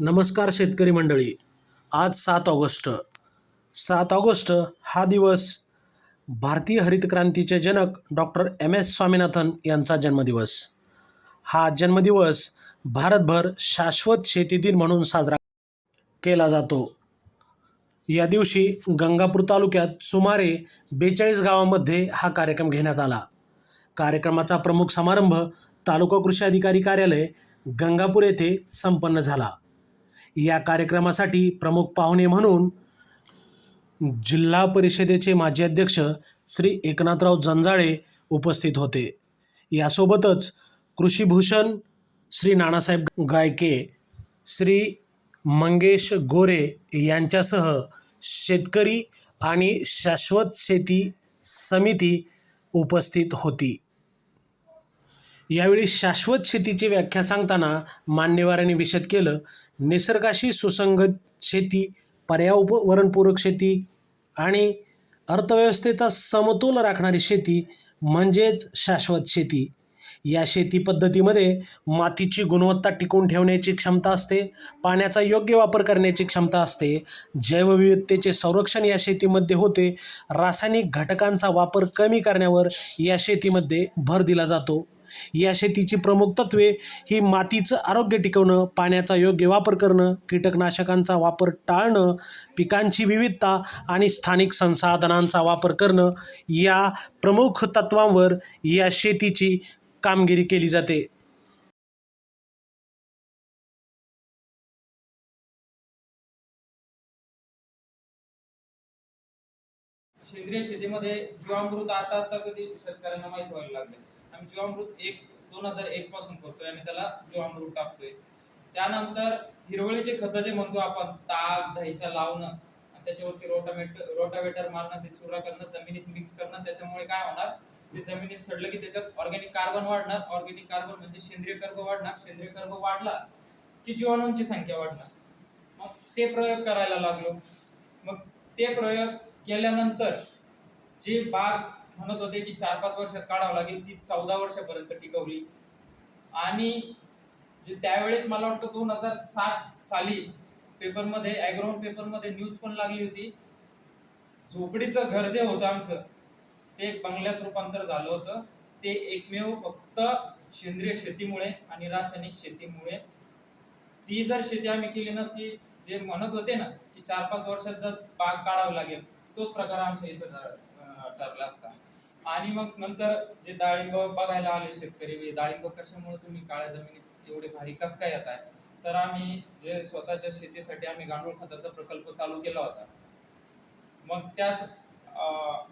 नमस्कार शेतकरी मंडळी. आज सात ऑगस्ट. सात ऑगस्ट हा दिवस भारतीय हरित क्रांतीचे जनक डॉक्टर एम एस स्वामीनाथन यांचा जन्मदिवस. हा जन्मदिवस भारतभर शाश्वत शेती दिन म्हणून साजरा केला जातो. या दिवशी गंगापूर तालुक्यात सुमारे बेचाळीस गावांमध्ये हा कार्यक्रम घेण्यात आला. कार्यक्रमाचा प्रमुख समारंभ तालुका कृषी अधिकारी कार्यालय गंगापूर येथे संपन्न झाला. या कार्यक्रमासाठी प्रमुख पाहुणे म्हणून जिल्हा परिषदेचे माजी अध्यक्ष श्री एकनाथराव जंजाळे उपस्थित होते. यासोबतच कृषीभूषण श्री नानासाहेब गायके श्री मंगेश गोरे यांच्यासह शेतकरी आणि शाश्वत शेती समिती उपस्थित होती. यावेळी शाश्वत शेतीची व्याख्या सांगताना मान्यवरांनी विशद केलं निसर्गाशी सुसंगत शेती पर्यावरणपूरक शेती आणि अर्थव्यवस्थेचा समतोल राखणारी शेती म्हणजेच शाश्वत शेती. या शेती पद्धतीमध्ये मातीची गुणवत्ता टिकवून ठेवण्याची क्षमता असते पाण्याचा योग्य वापर करण्याची क्षमता असते जैवविविधतेचे संरक्षण या शेतीमध्ये होते रासायनिक घटकांचा वापर कमी करण्यावर या शेतीमध्ये भर दिला जातो. या शेतीची प्रमुख तत्वे ही मातीचं आरोग्य टिकवणं पाण्याचा योग्य वापर करणं कीटकनाशकांचा वापर टाळणं पिकांची विविधता आणि स्थानिक संसाधनांचा वापर करणं या प्रमुख तत्वांवर या शेतीची कामगिरी केली जाते. सेंद्रिय शेतीमध्ये जीवामृत आता आता कधी शेतकऱ्यांना माहीत व्हायला लागले आम्ही जीवामृत एक दोन हजार एक पासून करतोय आणि त्याला जीवामृत टाकतोय. त्यानंतर हिरवळीचे खतं जे म्हणतो आपण ताग दहीचा लावणं आणि त्याच्यावरती रोटामेट रोटावेटर मारणं ते चुरा करणं जमिनीत मिक्स करणं त्याच्यामुळे काय होणार? ते जमिनीत सडलं की त्याच्यात ऑर्गॅनिक कार्बन वाढणार. ऑर्गॅनिक कार्बन म्हणजे सेंद्रिय कर्ब वाढणार. सेंद्रिय कर्ब वाढला की जीवाणूंची संख्या वाढणार. मग ते प्रयोग करायला लागलो. मग ते प्रयोग केल्यानंतर जे बाग म्हणत होते की चार पाच वर्षात काढावं लागेल ती चौदा वर्षापर्यंत टिकवली. आणि जे त्यावेळेस मला वाटतं दोन हजार सात साली पेपरमध्ये ॲग्राउंड पेपरमध्ये न्यूज पण लागली होती. झोपडीचं घर जे होतं आमचं ते बंगल्यात रूपांतर झालं होतं. ते एकमेव फक्त सेंद्रिय शेतीमुळे आणि रासायनिक शेतीमुळे. ती जर शेती आम्ही केली नसती जे म्हणत होते ना की चार पाच वर्षात जर बाग काढावं लागेल तोच प्रकार आमच्या इथं ठरला असता. आणि मग नंतर जे डाळिंब बघायला आले शेतकरी म्हणजे डाळिंब कशामुळे तुम्ही काळ्या जमिनीत एवढे भारी कस काय येत आहे? तर आम्ही जे स्वतःच्या शेतीसाठी आम्ही गांडूळ खताचा प्रकल्प चालू केला होता. मग त्याच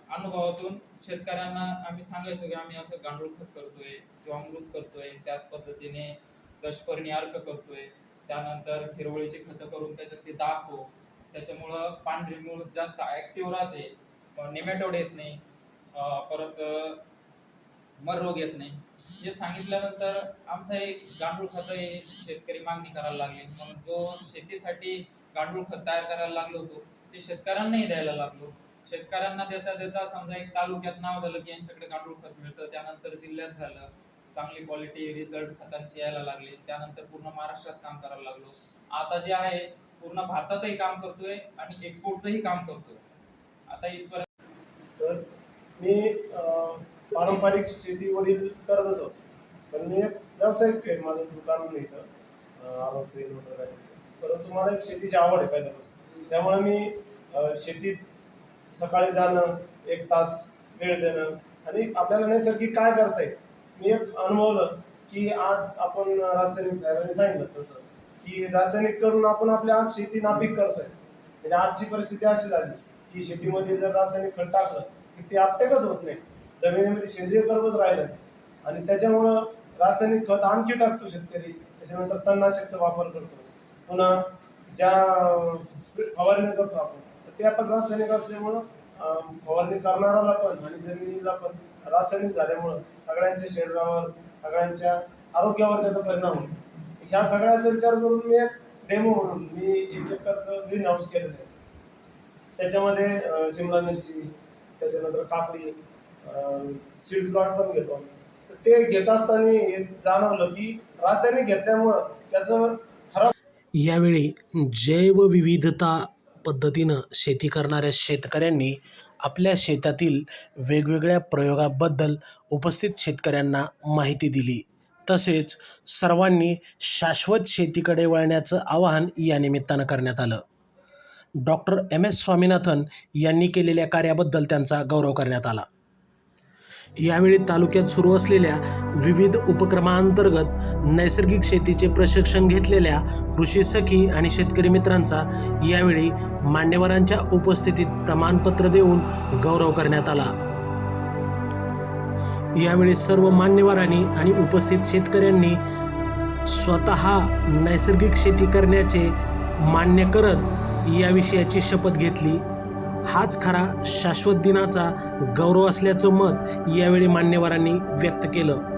अनुभवातून शेतकऱ्यांना आम्ही सांगायचो की आम्ही असं गांडूळ खत करतोय जीवामृत करतोय त्याच पद्धतीने दशपर्णी अर्क करतोय त्यानंतर हिरवळीची खतं करून त्याच्यात ते दाबतो. त्याच्यामुळं पांढरी मूळ जास्त ऍक्टिव्ह राहते निमेटोड येत नाही. परत मर रोग येत नाही. हे सांगितल्यानंतर आमचं एक गांडूळ खत हे शेतकरी मागणी करायला लागले. मग जो शेतीसाठी गांडूळ खत तयार करायला लागलो होतो ते शेतकऱ्यांनाही द्यायला लागलो. शेतकऱ्यांना देता देता समजा एक तालुक्यात नाव झालं की यांच्याकडे गांडूळ खत मिळतं. त्यानंतर जिल्ह्यात झालं चांगली क्वालिटी रिझल्ट खतांची यायला लागले. त्यानंतर पूर्ण महाराष्ट्रात काम करायला लागलो. आता जे आहे पूर्ण भारतातही काम करतोय आणि एक्सपोर्टचंही काम करतोय. आता इथपर्यंत मी पारंपरिक शेती वडील करतच होतो. पण मी एक व्यावसायिक आहे माझं दुकान नाही इथं आरोग्य परंतु मला एक शेतीची आवड आहे पहिल्यापासून. त्यामुळे मी शेतीत सकाळी जाणं एक तास वेळ देणं आणि आपल्याला नैसर्गिक काय करता येईल मी एक अनुभवलं की आज आपण रासायनिक साहेबांनी सांगितलं तसं की रासायनिक करून आपण आपल्या आज शेती नापीक करतोय. म्हणजे आजची परिस्थिती अशी झाली की शेतीमध्ये जर रासायनिक खत टाकलं की ते आपटेकच होत नाही. जमिनीमध्ये सेंद्रिय कर्बच राहिलं नाही आणि त्याच्यामुळं रासायनिक खत आणखी टाकतो शेतकरी. त्याच्यानंतर तणनाशकचा वापर करतो. पुन्हा ज्या स्प्रे- फवारणी करतो आपण तर ते आपण रासायनिक असल्यामुळं फवारणी करणाराला पण आणि जमिनीला पण रासायनिक झाल्यामुळं सगळ्यांच्या शरीरावर सगळ्यांच्या आरोग्यावर त्याचा परिणाम होतो. ह्या सगळ्याचा विचार करून मी एक डेमो म्हणून मी एक एकरचं ग्रीन हाऊस केलेलं आहे. त्याच्यामध्ये शिमला मिरची त्याच्यानंतर काकडी सीड प्लॉट पण घेतो. तर ते घेत असताना जाणवलं की रासायनिक घेतल्यामुळं त्याचं यावेळी जैवविविधता पद्धतीनं शेती करणाऱ्या शेतकऱ्यांनी आपल्या शेतातील वेगवेगळ्या प्रयोगाबद्दल उपस्थित शेतकऱ्यांना माहिती दिली. तसेच सर्वांनी शाश्वत शेतीकडे वळण्याचं आवाहन या निमित्तानं करण्यात आलं. डॉक्टर एम एस स्वामीनाथन यांनी केलेल्या कार्याबद्दल त्यांचा गौरव करण्यात आला. यावेळी तालुक्यात सुरू असलेल्या विविध उपक्रमांतर्गत नैसर्गिक शेतीचे प्रशिक्षण घेतलेल्या कृषी सखी आणि शेतकरी मित्रांचा यावेळी मान्यवरांच्या उपस्थितीत प्रमाणपत्र देऊन गौरव करण्यात आला. यावेळी सर्व मान्यवरांनी आणि उपस्थित शेतकऱ्यांनी स्वतः नैसर्गिक शेती करण्याचे मान्य करत या विषयाची शपथ घेतली. हाच खरा शाश्वत दिनाचा गौरव असल्याचं मत यावेळी मान्यवरांनी व्यक्त केलं.